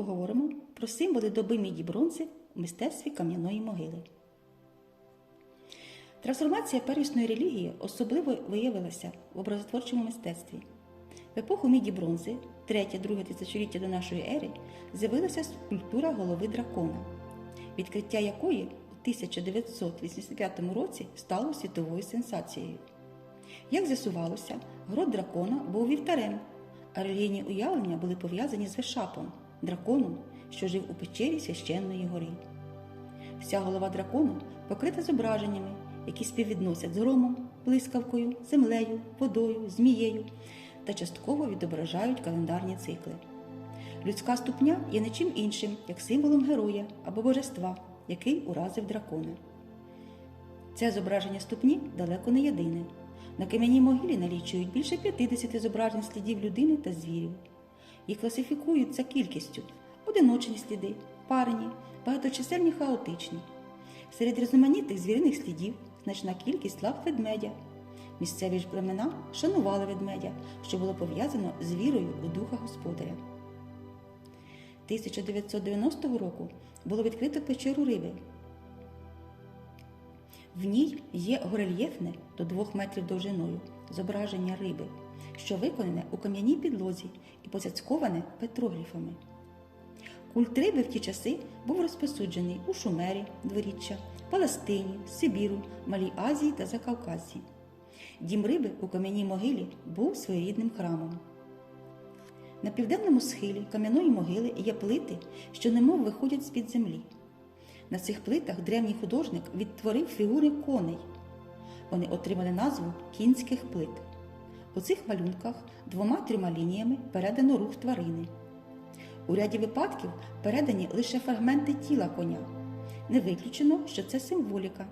поговоримо про символи доби міді бронзи в мистецтві кам'яної могили. Трансформація первісної релігії особливо виявилася в образотворчому мистецтві. В епоху міді бронзи, 3-2 тисячоліття до нашої ери, з'явилася скульптура голови дракона, відкриття якої у 1985 році стало світовою сенсацією. Як з'ясувалося, грот дракона був вівтарем, а релігійні уявлення були пов'язані з Вешапом, драконом, що жив у печері священної гори. Вся голова дракона покрита зображеннями, які співвідносять з громом, блискавкою, землею, водою, змією та частково відображають календарні цикли. Людська ступня є не чим іншим, як символом героя або божества, який уразив дракона. Це зображення ступні далеко не єдине. На кам'яній могилі налічують більше 50 зображень слідів людини та звірів. Їх класифікують за кількістю одиночні сліди, парні, багаточисельні хаотичні. Серед різноманітних звіриних слідів значна кількість лап ведмедя. Місцеві ж племена шанували ведмедя, що було пов'язано з вірою у духа господаря. 1990 року було відкрито печеру риби. В ній є горельєфне до 2 метрів довжиною зображення риби, що виконане у кам'яній підлозі і поцяцьковане петрогліфами. Культ риби в ті часи був розпосуджений у Шумері, дворіччя, Палестині, Сибіру, Малій Азії та Закавказі. Дім риби у кам'яній могилі був своєрідним храмом. На південному схилі кам'яної могили є плити, що немов виходять з-під землі. На цих плитах древній художник відтворив фігури коней. Вони отримали назву кінських плит. У цих малюнках двома-трьома лініями передано рух тварини. У ряді випадків передані лише фрагменти тіла коня. Не виключено, що це символіка,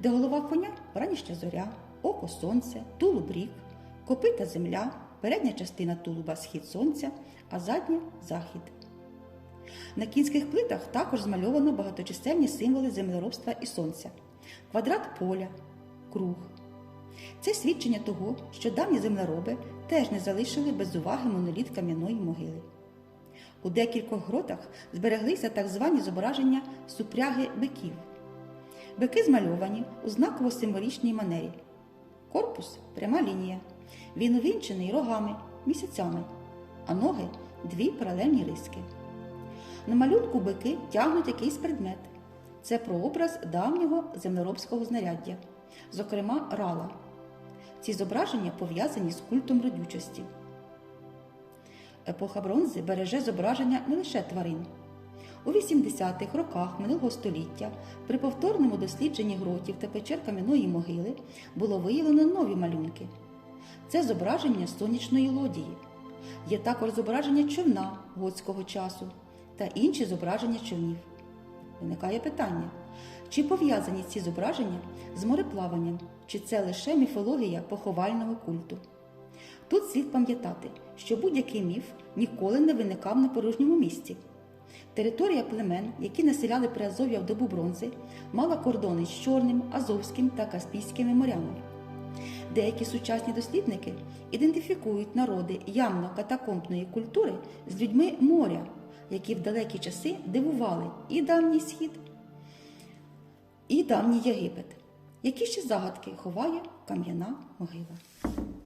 де голова коня ранішня зоря, око сонце, тулуб рік, копита земля, передня частина тулуба схід сонця, а задня захід. На кінських плитах також змальовано багаточисельні символи землеробства і сонця, квадрат поля, круг. Це свідчення того, що давні землероби теж не залишили без уваги моноліт кам'яної могили. У декількох гротах збереглися так звані зображення супряги биків. Бики змальовані у знаково символічній манері. Корпус пряма лінія. Він увінчений рогами, місяцями, а ноги дві паралельні риски. На малюнку бики тягнуть якийсь предмет. Це прообраз давнього землеробського знаряддя, зокрема рала. Ці зображення пов'язані з культом родючості. Епоха бронзи береже зображення не лише тварин. У 80-х роках минулого століття при повторному дослідженні гротів та печер кам'яної могили було виявлено нові малюнки. Це зображення сонячної лодії. Є також зображення човна готського часу та інші зображення човнів. Виникає питання, чи пов'язані ці зображення з мореплаванням, чи це лише міфологія поховального культу? Тут слід пам'ятати, що будь-який міф ніколи не виникав на порожньому місці. Територія племен, які населяли Приазов'я в добу бронзи, мала кордони з Чорним, Азовським та Каспійськими морями. Деякі сучасні дослідники ідентифікують народи ямно-катакомбної культури з людьми моря, які в далекі часи дивували і давній схід, і давній Єгипет. Які ще загадки ховає кам'яна могила?